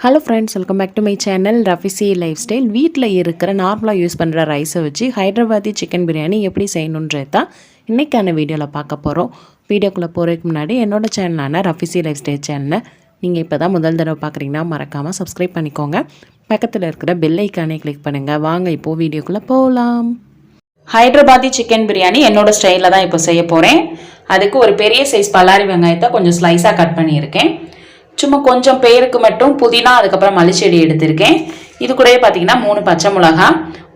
Hello friends welcome back to my channel Rafizi life style வீட்டில் இருக்கிற நார்மலாக use பண்ணுற ரைஸை வச்சு ஹைதராபாதி சிக்கன் பிரியாணி எப்படி செய்யணுன்றது தான் இன்றைக்கான வீடியோவில் பார்க்க போகிறோம் வீடியோக்குள்ளே போகிறதுக்கு முன்னாடி என்னோடய சேனலான ரஃபிசி லைஃப் ஸ்டைல் சேனலை நீங்கள் இப்போ தான் முதல் தடவை பார்க்குறீங்கன்னா மறக்காமல் சப்ஸ்கிரைப் பண்ணிக்கோங்க. பக்கத்தில் இருக்கிற பெல் ஐக்கானே கிளிக் பண்ணுங்கள் வாங்க இப்போது வீடியோக்குள்ளே போகலாம் ஹைதராபாதி சிக்கன் பிரியாணி என்னோடய ஸ்டைலில் தான் இப்போ செய்ய போகிறேன் அதுக்கு ஒரு பெரிய சைஸ் பல்லாரி வெங்காயத்தை கொஞ்சம் ஸ்லைஸாக கட் பண்ணியிருக்கேன். சும்மா கொஞ்சம் பேருக்கு மட்டும் புதினா அதுக்கப்புறம் மல்லிச்செடி எடுத்திருக்கேன். இது கூடயே பார்த்தீங்கன்னா மூணு பச்சை மிளகா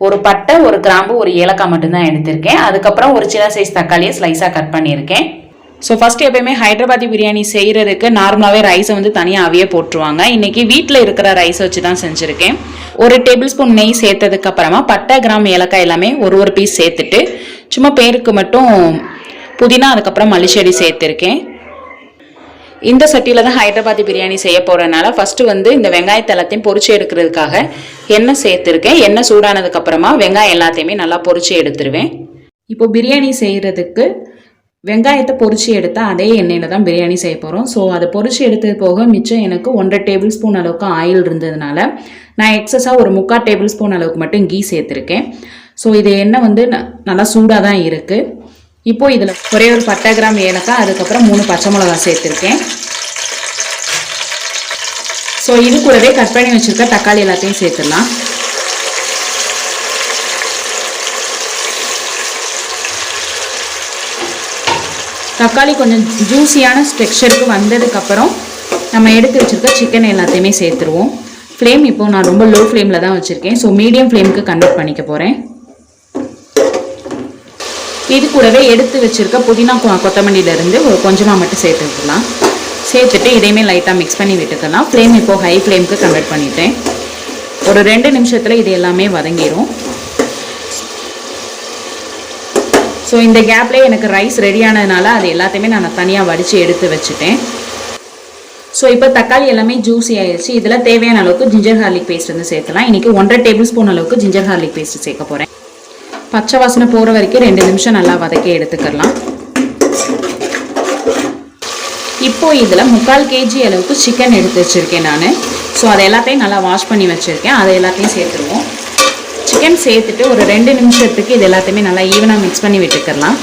ஒரு பட்டை ஒரு கிராம்பு ஒரு ஏலக்காய் மட்டும்தான் எடுத்திருக்கேன். அதுக்கப்புறம் ஒரு சின்ன சைஸ் தக்காளியை ஸ்லைஸாக கட் பண்ணியிருக்கேன். ஸோ ஃபர்ஸ்ட் எப்பயுமே ஹைதராபாதி பிரியாணி செய்கிறதுக்கு நார்மலாகவே ரைஸை வந்து தனியாக போட்டுருவாங்க. இன்றைக்கி வீட்டில் இருக்கிற ரைஸ் வச்சு தான் செஞ்சுருக்கேன். ஒரு டேபிள் ஸ்பூன் நெய் சேர்த்ததுக்கு அப்புறமா பட்டை கிராம் ஏலக்காய் எல்லாமே ஒரு ஒரு பீஸ் சேர்த்துட்டு சும்மா பேருக்கு மட்டும் புதினா அதுக்கப்புறம் மல்லிச்செடி சேர்த்துருக்கேன். இந்த சட்டியில் தான் ஹைதராபாதி பிரியாணி செய்ய போகிறனால ஃபஸ்ட்டு வந்து இந்த வெங்காயத்தை எல்லாத்தையும் பொரிச்சு எடுக்கிறதுக்காக எண்ணெய் சேர்த்துருக்கேன். எண்ணெய் சூடானதுக்கப்புறமா வெங்காயம் எல்லாத்தையுமே நல்லா பொறிச்சு எடுத்துருவேன். இப்போ பிரியாணி செய்கிறதுக்கு வெங்காயத்தை பொறிச்சு எடுத்தால் அதே எண்ணெயில் தான் பிரியாணி செய்ய போகிறோம் ஸோ அதை பொறிச்சு எடுத்தது போக மிச்சம் எனக்கு ஒன்றரை டேபிள் ஸ்பூன் அளவுக்கு ஆயில் இருந்ததுனால நான் எக்ஸஸாக ஒரு முக்கால் டேபிள் ஸ்பூன் அளவுக்கு மட்டும் கீ சேர்த்துருக்கேன். ஸோ இது எண்ணெய் வந்து ந- நல்லா சூடாக தான் இருக்குது இப்போ இதில் ஒரே ஒரு பட்டை கிராம் ஏலக்காய் அதுக்கப்புறம் மூணு பச்சை மிளகாய் சேர்த்துருக்கேன். ஸோ இது கூடவே கட் பண்ணி வச்சுருக்க தக்காளி எல்லாத்தையும் சேர்த்துடலாம். தக்காளி கொஞ்சம் ஜூஸியான ஸ்ட்ரெக்சருக்கு வந்ததுக்கப்புறம் நம்ம எடுத்து வச்சுருக்க சிக்கன் எல்லாத்தையுமே சேர்த்துருவோம். ஃப்ளேம் இப்போ நான் ரொம்ப லோ ஃப்ளேமில் தான் வச்சுருக்கேன். ஸோ மீடியம் ஃப்ளேமுக்கு கன்வெர்ட் பண்ணிக்க போகிறேன் இது கூடவே எடுத்து வச்சுருக்க புதினா கொ- கொத்தமல்லியில இருந்து ஒரு கொஞ்சமாக மட்டும் சேர்த்துக்கலாம் சேர்த்துட்டு இதையுமே லைட்டாக மிக்ஸ் பண்ணி விட்டுக்கலாம். ஃப்ளேம் இப்போ ஹை ஃப்ளேமுக்கு கன்வெர்ட் பண்ணிட்டேன். ஒரு ரெண்டு நிமிஷத்தில் இது எல்லாமே வதங்கிடும் ஸோ இந்த கேப்லேயே எனக்கு ரைஸ் ரெடியானதுனால அது எல்லாத்தையுமே நான் தனியாக வடித்து எடுத்து வச்சுட்டேன். ஸோ இப்போ தக்காளி எல்லாமே ஜூஸி ஆயிடுச்சு இதில் தேவையான அளவுக்கு ஜிஞ்சர் ஹார்லிக் பேஸ்ட் வந்து சேர்க்கலாம் இன்றைக்கி ஒன்றரை டேபிள் ஸ்பூன் அளவுக்கு ஜிஞ்சர் ஹார்லிக் பேஸ்ட் சேர்க்க போகிறேன் பச்சை வாசனை போகிற வரைக்கும் ரெண்டு நிமிஷம் நல்லா வதக்கி எடுத்துக்கலாம். இப்போ இதில் முக்கால் கேஜி அளவுக்கு சிக்கன் எடுத்து வச்சுருக்கேன் நான். ஸோ அதை எல்லாத்தையும் நல்லா வாஷ் பண்ணி வச்சுருக்கேன். அதை எல்லாத்தையும் சேர்த்துருவோம். சிக்கன் சேர்த்துட்டு ஒரு ரெண்டு நிமிஷத்துக்கு இது எல்லாத்தையுமே நல்லா ஈவனாக மிக்ஸ் பண்ணி விட்டுக்கலாம்.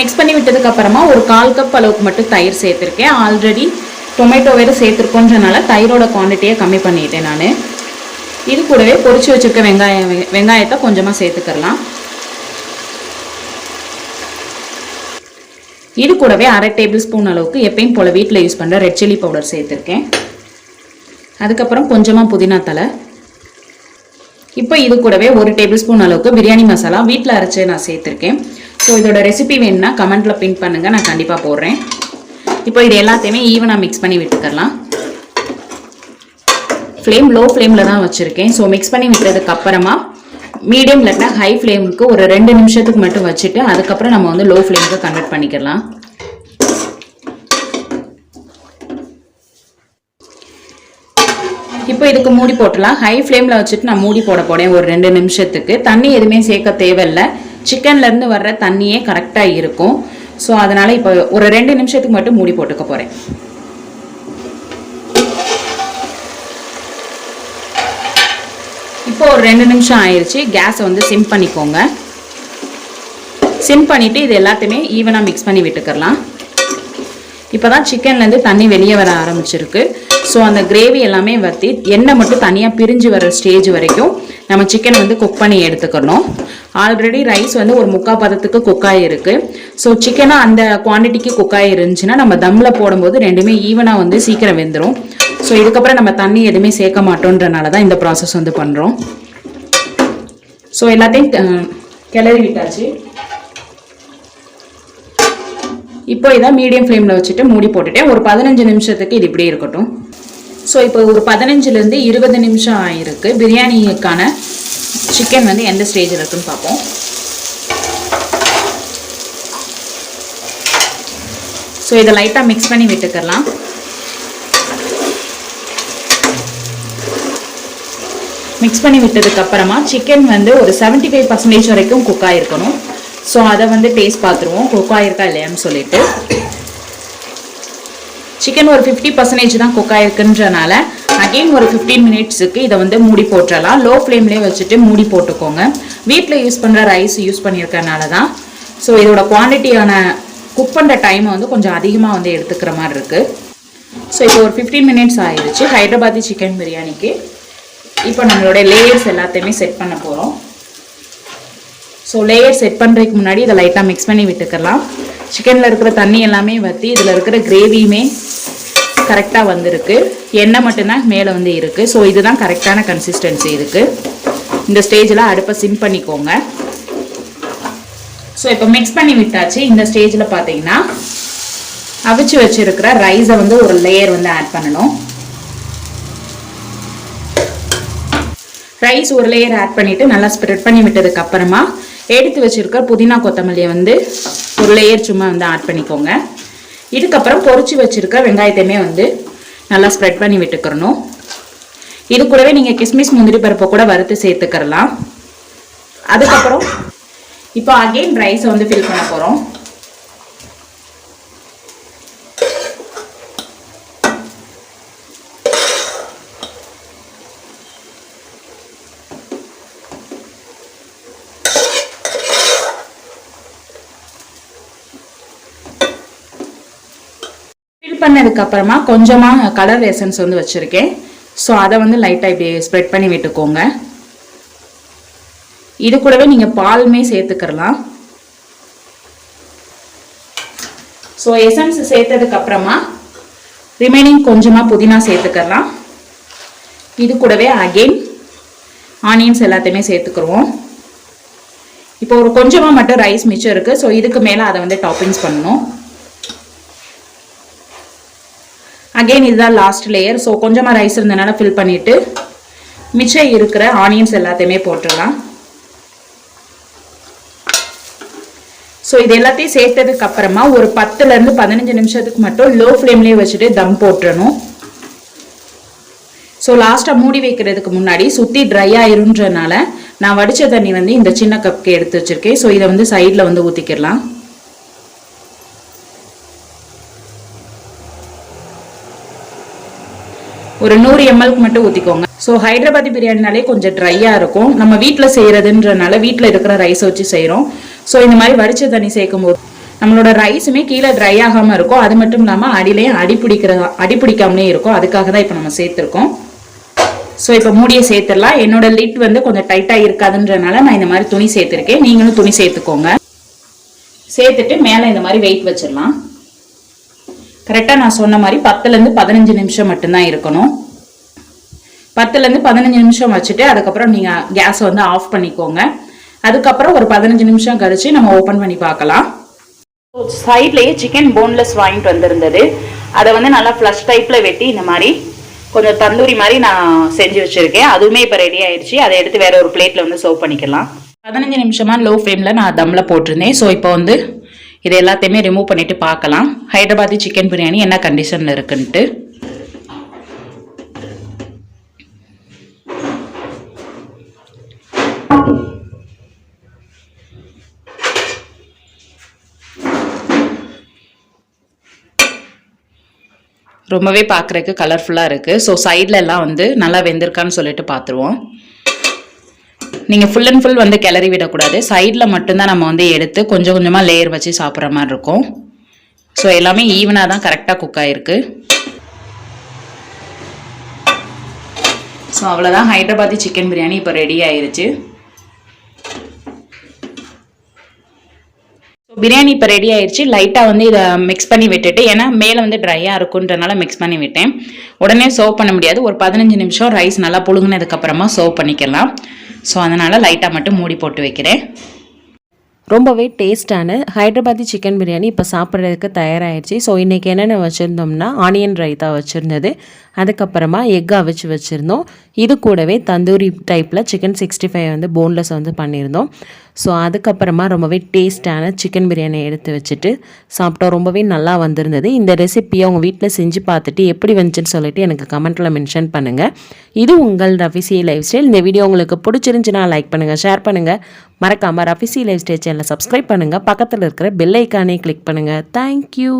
மிக்ஸ் பண்ணி விட்டதுக்கப்புறமா ஒரு கால் கப் அளவுக்கு மட்டும் தயிர் சேர்த்துருக்கேன். ஆல்ரெடி டொமேட்டோ வேறு சேர்த்துருக்கோன்றனால தயிரோட குவான்டிட்டியை கம்மி பண்ணிட்டேன் நான். இது கூடவே பொறிச்சு வச்சுருக்க வெங்காயம் வெங்காயத்தை கொஞ்சமாக சேர்த்துக்கலாம் இது கூடவே அரை டேபிள் ஸ்பூன் அளவுக்கு எப்பயும் போல் வீட்டில் யூஸ் பண்ணுற ரெட் சில்லி பவுடர் சேர்த்துருக்கேன். அதுக்கப்புறம் கொஞ்சமாக புதினா தலை இப்போ இது கூடவே ஒரு டேபிள் ஸ்பூன் அளவுக்கு பிரியாணி மசாலா வீட்டில் அரைச்சி நான் சேர்த்துருக்கேன். ஸோ இதோட ரெசிபி வேணும்னா கமெண்ட்டில் பின் பண்ணுங்கள் நான் கண்டிப்பாக போடுறேன். இப்போ இது எல்லாத்தையுமே ஈவனாக மிக்ஸ் பண்ணி விட்டுக்கலாம் ஃப்ளேம் லோ ஃப்ளேமில் தான் வச்சுருக்கேன். ஸோ மிக்ஸ் பண்ணி விட்டதுக்கு அப்புறமா மீடியம் இல்லாட்டினா ஹை ஃப்ளேமுக்கு ஒரு ரெண்டு நிமிஷத்துக்கு மட்டும் வச்சுட்டு அதுக்கப்புறம் நம்ம வந்து லோ ஃப்ளேமுக்கு கன்வெர்ட் பண்ணிக்கலாம் இப்போ இதுக்கு மூடி போட்டுலாம். ஹை ஃப்ளேமில் வச்சுட்டு நான் மூடி போட போடேன் ஒரு ரெண்டு நிமிஷத்துக்கு. தண்ணி எதுவுமே சேர்க்க தேவையில்ல. சிக்கன்ல இருந்து வர்ற தண்ணியே கரெக்டாக இருக்கும். ஸோ அதனால இப்போ ஒரு ரெண்டு நிமிஷத்துக்கு மட்டும் மூடி போட்டுக்க போறேன். இப்போ ஒரு ரெண்டு நிமிஷம் ஆயிடுச்சு கேஸை வந்து சிம் பண்ணிக்கோங்க. சிம் பண்ணிட்டு இது எல்லாத்தையுமே ஈவனாக மிக்ஸ் பண்ணி விட்டுக்கலாம் இப்போ தான் சிக்கன்லேருந்து தண்ணி வெளியே வர ஆரம்பிச்சிருக்கு. ஸோ அந்த கிரேவி எல்லாமே வற்றி எண்ணெய் மட்டும் தனியாக பிரிஞ்சு வர ஸ்டேஜ் வரைக்கும் நம்ம சிக்கன் வந்து குக் பண்ணி எடுத்துக்கணும். ஆல்ரெடி ரைஸ் வந்து ஒரு முக்கால் பதத்துக்கு குக் ஆகிருக்கு ஸோ சிக்கனாக அந்த குவான்டிட்டிக்கு குக் ஆகிருந்துச்சுன்னா நம்ம தம்மில் போடும்போது ரெண்டுமே ஈவனாக வந்து சீக்கிரம் வெந்துடும் ஸோ இதுக்கப்புறம் நம்ம தண்ணி எதுவுமே சேர்க்க மாட்டோன்றனால தான் இந்த ப்ராசஸ் வந்து பண்ணுறோம் ஸோ எல்லாத்தையும் கிளறி விட்டாச்சு. இப்போ இதை மீடியம் ஃப்ளேமில் வச்சுட்டு மூடி போட்டுட்டேன். ஒரு பதினஞ்சு நிமிஷத்துக்கு இது இப்படியே இருக்கட்டும். ஸோ இப்போ ஒரு பதினஞ்சுலேருந்து இருபது நிமிஷம் ஆகிருக்கு பிரியாணிக்கான சிக்கன் வந்து எந்த ஸ்டேஜில் இருக்குன்னு பார்ப்போம். ஸோ இதை லைட்டாக மிக்ஸ் பண்ணி விட்டுக்கலாம். மிக்ஸ் பண்ணி விட்டதுக்கப்புறமா சிக்கன் வந்து ஒரு 75% ஃபைவ் பர்சன்டேஜ் வரைக்கும் குக் ஆகிருக்கணும் ஸோ அதை வந்து டேஸ்ட் பார்த்துருவோம். குக் ஆயிருக்கா இல்லையான்னு சொல்லிட்டு. சிக்கன் ஒரு ஃபிஃப்டி பர்சன்டேஜ் தான் குக் ஆயிருக்குன்றனால அகெயின் ஒரு ஃபிஃப்டீன் மினிட்ஸுக்கு இதை வந்து மூடி போட்டுடலாம் லோ ஃப்ளேம்லேயே வச்சுட்டு மூடி போட்டுக்கோங்க. வீட்டில் யூஸ் பண்ணுற ரைஸ் யூஸ் பண்ணியிருக்கனால தான். ஸோ இதோட குவான்டிட்டியான குக் பண்ணுற டைமை வந்து கொஞ்சம் அதிகமாக வந்து எடுத்துக்கிற மாதிரி இருக்குது ஸோ இப்போ ஒரு ஃபிஃப்டீன் மினிட்ஸ் ஆயிடுச்சு. ஹைதராபாத்தி சிக்கன் பிரியாணிக்கு. இப்போ நம்மளோட லேயர்ஸ் எல்லாத்தையுமே செட் பண்ண போகிறோம் ஸோ லேயர் செட் பண்ணுறதுக்கு முன்னாடி இதை லைட்டாக மிக்ஸ் பண்ணி விட்டுக்கலாம். சிக்கனில் இருக்கிற தண்ணி எல்லாமே வற்றி இதில் இருக்கிற கிரேவியுமே கரெக்டாக வந்திருக்கு. எண்ணெய் மட்டும்தான் மேலே வந்து இருக்குது ஸோ இதுதான் கரெக்டான கன்சிஸ்டன்சி இதுக்கு. இந்த ஸ்டேஜில் அடுப்பை சிம் பண்ணிக்கோங்க. ஸோ இப்போ மிக்ஸ் பண்ணி விட்டாச்சு. இந்த ஸ்டேஜில் பார்த்தீங்கன்னா அவிச்சு வச்சிருக்கிற ரைஸை வந்து ஒரு லேயர் வந்து ஆட் பண்ணணும். ரைஸ் ஒரு லேயர் ஆட் பண்ணிவிட்டு நல்லா ஸ்ப்ரெட் பண்ணி விட்டதுக்கப்புறமா எடுத்து வச்சுருக்க புதினா கொத்தமல்லியை வந்து ஒரு லேயர் சும்மா வந்து ஆட் பண்ணிக்கோங்க. இதுக்கப்புறம் பொறிச்சு வச்சுருக்க வெங்காயத்தையுமே வந்து நல்லா ஸ்ப்ரெட் பண்ணி விட்டுக்கிறணும். இது கூடவே நீங்கள் கிஸ்மிஸ் முந்திரி பருப்பை கூட வறுத்து சேர்த்துக்கிறலாம். அதுக்கப்புறம் இப்போ அகெயின் ரைஸை வந்து ஃபில் பண்ண போகிறோம் பண்ணதுக்கு அப்புறமா கொஞ்சமாக கலர் எசன்ஸ் வந்து வச்சுருக்கேன். ஸோ அதை வந்து லைட்டாக இப்படி ஸ்ப்ரெட் பண்ணி விட்டுக்கோங்க. இது கூடவே நீங்கள் பாலுமே சேர்த்துக்கிறலாம் ஸோ எசன்ஸ் சேர்த்ததுக்கு அப்புறமா ரிமைனிங் கொஞ்சமாக புதினா சேர்த்துக்கலாம். இது கூடவே அகெயின் ஆனியன்ஸ் எல்லாத்தையுமே சேர்த்துக்குருவோம். இப்போ ஒரு கொஞ்சமாக மட்டும் ரைஸ் மிச்சம் இருக்குது ஸோ இதுக்கு மேலே அதை வந்து டாப்பிங்ஸ் பண்ணணும். அகெயின் இதுதான் லாஸ்ட் லேயர் ஸோ கொஞ்சமாக ரைஸ் இருந்ததுனால ஃபில் பண்ணிவிட்டு மிச்சம் இருக்கிற ஆனியன்ஸ் எல்லாத்தையுமே போட்டுடலாம். ஸோ இது எல்லாத்தையும் சேர்த்ததுக்கு அப்புறமா ஒரு பத்துலேருந்து பதினஞ்சு நிமிஷத்துக்கு மட்டும் லோ ஃப்ளேம்லேயே வச்சுட்டு தம் போட்டுடணும். ஸோ லாஸ்ட்டாக மூடி வைக்கிறதுக்கு முன்னாடி சுற்றி ட்ரை ஆயிருன்றனால நான் வடித்த தண்ணி வந்து இந்த சின்ன கப்க்கு எடுத்து வச்சுருக்கேன். ஸோ இதை வந்து சைடில் வந்து ஊற்றிக்கிடலாம் ஒரு நூறு எம்எல்க்கு மட்டும் ஊற்றிக்கோங்க ஸோ ஹைதராபாத் பிரியாணினாலே கொஞ்சம் ட்ரையாக இருக்கும். நம்ம வீட்டில் செய்கிறதுன்றனால வீட்டில் இருக்கிற ரைஸை வச்சு செய்கிறோம் ஸோ இந்த மாதிரி வடிச்ச தண்ணி சேர்க்கும் போது நம்மளோட ரைஸுமே கீழே ட்ரை ஆகாமல் இருக்கும். அது மட்டும் இல்லாமல் அடியிலையும் அடி பிடிக்கிற அடி பிடிக்காமலே இருக்கும். அதுக்காக தான் இப்போ நம்ம சேர்த்துருக்கோம். ஸோ இப்போ மூடியை சேர்த்துடலாம். என்னோட லிட் வந்து கொஞ்சம் டைட்டாக இருக்காதுன்றனால நான் இந்த மாதிரி துணி சேர்த்துருக்கேன். நீங்களும் துணி சேர்த்துக்கோங்க. சேர்த்துட்டு மேலே இந்த மாதிரி வெயிட் வச்சிடலாம். கரெக்டாக நான் சொன்ன மாதிரி பத்துலேருந்து பதினஞ்சு நிமிஷம் மட்டும்தான் இருக்கணும். பத்துலேருந்து பதினஞ்சு நிமிஷம் வச்சுட்டு அதுக்கப்புறம் நீங்கள் கேஸை வந்து ஆஃப் பண்ணிக்கோங்க. அதுக்கப்புறம் ஒரு பதினஞ்சு நிமிஷம் கழிச்சு நம்ம ஓப்பன் பண்ணி பார்க்கலாம். சைட்லேயே சிக்கன் போன்லெஸ் வாங்கிட்டு வந்திருந்தது. அதை வந்து நல்லா ஃப்ளஷ் டைப்பில் வெட்டி இந்த மாதிரி கொஞ்சம் தந்தூரி மாதிரி நான் செஞ்சு வச்சுருக்கேன். அதுவுமே இப்போ ரெடி ஆயிடுச்சு. அதை எடுத்து வேற ஒரு பிளேட்டில் வந்து சர்வ் பண்ணிக்கலாம். பதினஞ்சு நிமிஷமாக லோ ஃப்ளேமில் நான் தம்மில் போட்டிருந்தேன். ஸோ இப்போ வந்து இது எல்லாத்தையுமே ரிமூவ் பண்ணிட்டு பார்க்கலாம். ஹைதராபாத்தி சிக்கன் பிரியாணி என்ன கண்டிஷனில் இருக்குன்ட்டு. ரொம்பவே பார்க்குறக்கு கலர்ஃபுல்லாக இருக்குது ஸோ சைடில் எல்லாம் வந்து நல்லா வெந்திருக்கான்னு சொல்லிட்டு பார்த்துருவோம். நீங்கள் ஃபுல் அண்ட் ஃபுல் வந்து கிளறி விடக்கூடாது. சைடில் மட்டும்தான் நம்ம வந்து எடுத்து கொஞ்சம் கொஞ்சமாக லேயர் வச்சு சாப்பிட்ற மாதிரி இருக்கும். ஸோ எல்லாமே ஈவனாக தான் கரெக்டாக குக் ஆகிருக்கு ஸோ அவ்வளோதான் ஹைதராபாத்தி சிக்கன் பிரியாணி இப்போ ரெடி ஆயிருச்சு. பிரியாணி இப்போ ரெடி ஆயிடுச்சு லைட்டாக வந்து இதை மிக்ஸ் பண்ணி விட்டுட்டு ஏன்னா மேலே வந்து ட்ரையாக இருக்குன்றனால மிக்ஸ் பண்ணி விட்டேன். உடனே சர்வ் பண்ண முடியாது. ஒரு பதினஞ்சு நிமிஷம் ரைஸ் நல்லா புழுங்கினதுக்கப்புறமா சர்வ் பண்ணிக்கலாம். ஸோ அதனால் லைட்டாக மட்டும் மூடி போட்டு வைக்கிறேன். ரொம்பவே டேஸ்டான ஹைதராபாதி சிக்கன் பிரியாணி இப்போ சாப்பிட்றதுக்கு தயாராகிடுச்சு ஸோ இன்றைக்கி என்னென்ன வச்சுருந்தோம்னா ஆனியன் ரைத்தா வச்சுருந்தது. அதுக்கப்புறமா எக் அவிச்சு வச்சுருந்தோம். இது கூடவே தந்தூரி டைப்பில் சிக்கன் சிக்ஸ்டி ஃபைவ் வந்து போன்லெஸ் வந்து பண்ணியிருந்தோம். ஸோ அதுக்கப்புறமா ரொம்பவே டேஸ்டான சிக்கன் பிரியாணி எடுத்து வச்சுட்டு சாப்பிட்டோம் ரொம்பவே நல்லா வந்திருந்தது. இந்த ரெசிப்பியை உங்கள் வீட்டில் செஞ்சு பார்த்துட்டு எப்படி வந்துச்சுன்னு சொல்லிட்டு எனக்கு கமெண்ட்டில் மென்ஷன் பண்ணுங்கள் இது உங்கள் ரஃபிசி லைஃப் ஸ்டைல். இந்த வீடியோ உங்களுக்கு பிடிச்சிருந்துச்சுன்னா லைக் பண்ணுங்கள் ஷேர் பண்ணுங்கள் மறக்காமல் ரஃபிசி லைஃப் ஸ்டைல் சேனலை சப்ஸ்கிரைப் பண்ணுங்கள் பக்கத்தில் இருக்கிற பெல் ஐக்கானே கிளிக் பண்ணுங்கள் தேங்க்யூ